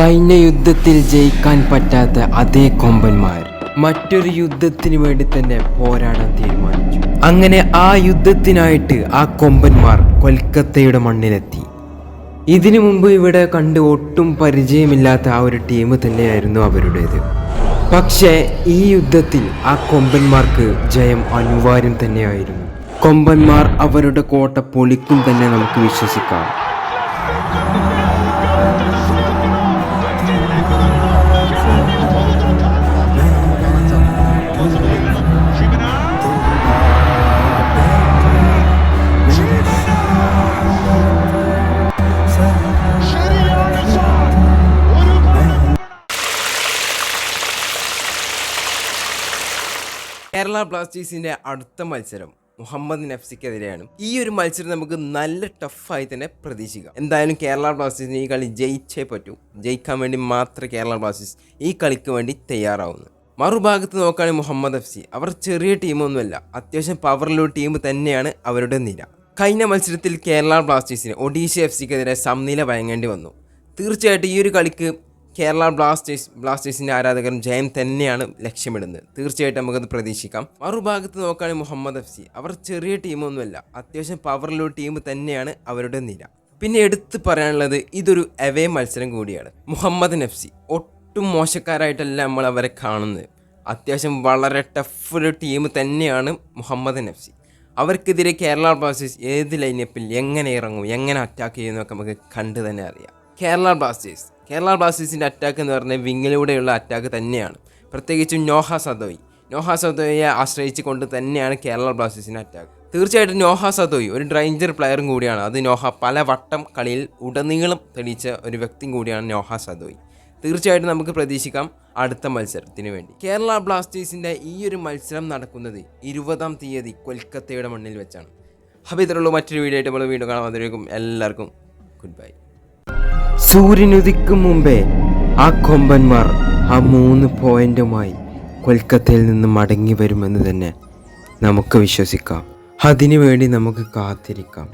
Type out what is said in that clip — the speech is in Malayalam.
കഴിഞ്ഞ യുദ്ധത്തിൽ ജയിക്കാൻ പറ്റാത്ത അതേ കൊമ്പന്മാർ മറ്റൊരു യുദ്ധത്തിന് വേണ്ടി തന്നെ പോരാടാൻ തീരുമാനിച്ചു. അങ്ങനെ ആ യുദ്ധത്തിനായിട്ട് ആ കൊമ്പന്മാർ കൊൽക്കത്തയുടെ മണ്ണിലെത്തി. ഇതിനു മുമ്പ് ഇവിടെ കണ്ട് ഒട്ടും പരിചയമില്ലാത്ത ആ ഒരു ടീം തന്നെയായിരുന്നു അവരുടേത്. പക്ഷേ ഈ യുദ്ധത്തിൽ ആ കൊമ്പന്മാർക്ക് ജയം അനിവാര്യം തന്നെയായിരുന്നു. കൊമ്പന്മാർ അവരുടെ കോട്ട പൊളിക്കും തന്നെ നമുക്ക് വിശ്വസിക്കാം. കേരള ബ്ലാസ്റ്റേഴ്സിന്റെ അടുത്ത മത്സരം മുഹമ്മദ് നഫ്സിക്കെതിരെയാണ്. ഈ ഒരു മത്സരം നമുക്ക് നല്ല ടഫായി തന്നെ പ്രതീക്ഷിക്കാം. എന്തായാലും കേരള ബ്ലാസ്റ്റേഴ്സിന് ഈ കളി ജയിച്ചേ പറ്റൂ. ജയിക്കാൻ വേണ്ടി മാത്രമേ കേരള ബ്ലാസ്റ്റേഴ്സ് ഈ കളിക്ക് വേണ്ടി തയ്യാറാവുന്നു. മറുഭാഗത്ത് നോക്കുകയാണെങ്കിൽ മുഹമ്മദ് എഫ് അവർ ചെറിയ ടീമൊന്നുമല്ല. അത്യാവശ്യം പവറിലുള്ള ടീം തന്നെയാണ് അവരുടെ നിര. കഴിഞ്ഞ മത്സരത്തിൽ കേരള ബ്ലാസ്റ്റേഴ്സിന് ഒഡീഷ എഫ് സിക്കെതിരെ സമനില വഴങ്ങേണ്ടി വന്നു. തീർച്ചയായിട്ടും ഈ ഒരു കളിക്ക് കേരള ബ്ലാസ്റ്റേഴ്സ് ബ്ലാസ്റ്റേഴ്സിന്റെ ആരാധകർ ജയം തന്നെയാണ് ലക്ഷ്യമിടുന്നത്. തീർച്ചയായിട്ടും നമുക്കത് പ്രതീക്ഷിക്കാം. മറുഭാഗത്ത് നോക്കുകയാണെങ്കിൽ മുഹമ്മദ് എഫ് സി. അവർ ചെറിയ ടീമൊന്നുമല്ല. അത്യാവശ്യം പവറിലുള്ള ടീം തന്നെയാണ് അവരുടെ നിര. പിന്നെ എടുത്തു പറയാനുള്ളത് ഇതൊരു അവേ മത്സരം കൂടിയാണ്. Muhammad F C. ഒട്ടും മോശക്കാരായിട്ടല്ല നമ്മൾ അവരെ കാണുന്നത്. അത്യാവശ്യം വളരെ ടഫ് ടീം തന്നെയാണ് മുഹമ്മദ് എഫ് സി. അവർക്കെതിരെ കേരള ബ്ലാസ്റ്റേഴ്സ് ഏത് ലൈനപ്പിൽ എങ്ങനെ ഇറങ്ങും എങ്ങനെ അറ്റാക്ക് ചെയ്യുന്നൊക്കെ നമുക്ക് കണ്ടു തന്നെ അറിയാം. കേരള ബ്ലാസ്റ്റേഴ്സ് കേരള ബ്ലാസ്റ്റേഴ്സിന്റെ അറ്റാക്ക് എന്ന് പറഞ്ഞാൽ വിങ്ങിലൂടെയുള്ള അറ്റാക്ക് തന്നെയാണ്. പ്രത്യേകിച്ചും നോഹ സദോയ് നോഹ സദോയെ ആശ്രയിച്ചു കൊണ്ട് തന്നെയാണ് കേരള ബ്ലാസ്റ്റേഴ്സിന്റെ അറ്റാക്ക് തീർച്ചയായിട്ടും നോഹ സദോയ് ഒരു ഡ്രൈഞ്ചർ പ്ലെയറും കൂടിയാണ്. അത് നോഹ പല വട്ടം കളിയിൽ ഉടനീളം തെളിയിച്ച ഒരു വ്യക്തിയും കൂടിയാണ് നോഹ സദോയ് തീർച്ചയായിട്ടും നമുക്ക് പ്രതീക്ഷിക്കാം അടുത്ത മത്സരത്തിന് വേണ്ടി. കേരള ബ്ലാസ്റ്റേഴ്സിന്റെ ഈ ഒരു മത്സരം നടക്കുന്നത് ഇരുപതാം തീയതി കൊൽക്കത്തയുടെ മണ്ണിൽ വെച്ചാണ്. അപ്പോൾ ഇതിലുള്ള മറ്റൊരു വീഡിയോ ആയിട്ട് നമ്മൾ വീണ്ടും കാണാൻ വന്നിരിക്കും എല്ലാവർക്കും ഗുഡ് ബൈ സൂര്യനുദിക്കും മുമ്പേ ആ കൊമ്പന്മാർ ആ മൂന്ന് പോയിന്റുമായി കൊൽക്കത്തയിൽ നിന്ന് മടങ്ങി വരുമെന്ന് തന്നെ നമുക്ക് വിശ്വസിക്കാം. അതിനുവേണ്ടി നമുക്ക് കാത്തിരിക്കാം.